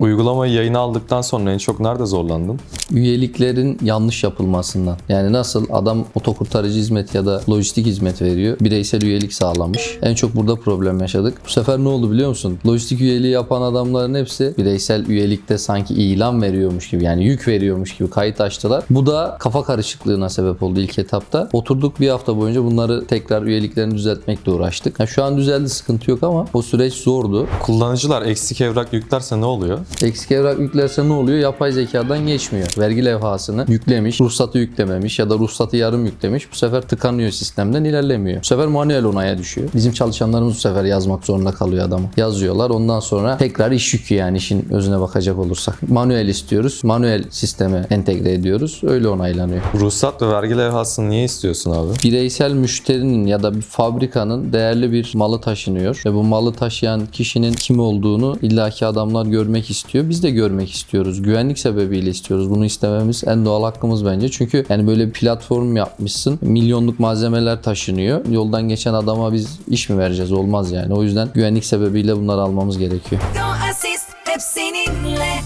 Uygulamayı yayına aldıktan sonra en çok nerede zorlandın? Üyeliklerin yanlış yapılmasından. Yani nasıl adam otokurtarıcı hizmet ya da lojistik hizmet veriyor. Bireysel üyelik sağlamış. En çok burada problem yaşadık. Bu sefer ne oldu biliyor musun? Lojistik üyeliği yapan adamların hepsi bireysel üyelikte sanki ilan veriyormuş gibi yani yük veriyormuş gibi kayıt açtılar. Bu da kafa karışıklığına sebep oldu ilk etapta. Oturduk bir hafta boyunca bunları tekrar üyeliklerini düzeltmekle uğraştık. Ha, şu an düzeldi sıkıntı yok ama o süreç zordu. Kullanıcılar eksik evrak yüklerse ne oluyor? Eksik evrak yüklerse ne oluyor? Yapay zekadan geçmiyor. Vergi levhasını yüklemiş, ruhsatı yüklememiş ya da ruhsatı yarım yüklemiş. Bu sefer tıkanıyor sistemden ilerlemiyor. Bu sefer manuel onaya düşüyor. Bizim çalışanlarımız bu sefer yazmak zorunda kalıyor adamı. Yazıyorlar. Ondan sonra tekrar iş yükü yani işin özüne bakacak olursak. Manuel istiyoruz. Manuel sisteme entegre ediyoruz. Öyle onaylanıyor. Ruhsat ve vergi levhasını niye istiyorsun abi? bireysel müşterinin ya da bir fabrikanın değerli bir malı taşınıyor ve bu malı taşıyan kişinin kim olduğunu illaki adamlar görmek istiyor. Biz de görmek istiyoruz. Güvenlik sebebiyle istiyoruz. Bunu istememiz en doğal hakkımız bence. Çünkü yani böyle bir platform yapmışsın. Milyonluk malzemeler taşınıyor. Yoldan geçen adama biz iş mi vereceğiz? Olmaz yani. O yüzden güvenlik sebebiyle bunları almamız gerekiyor. Don't assist hep seninle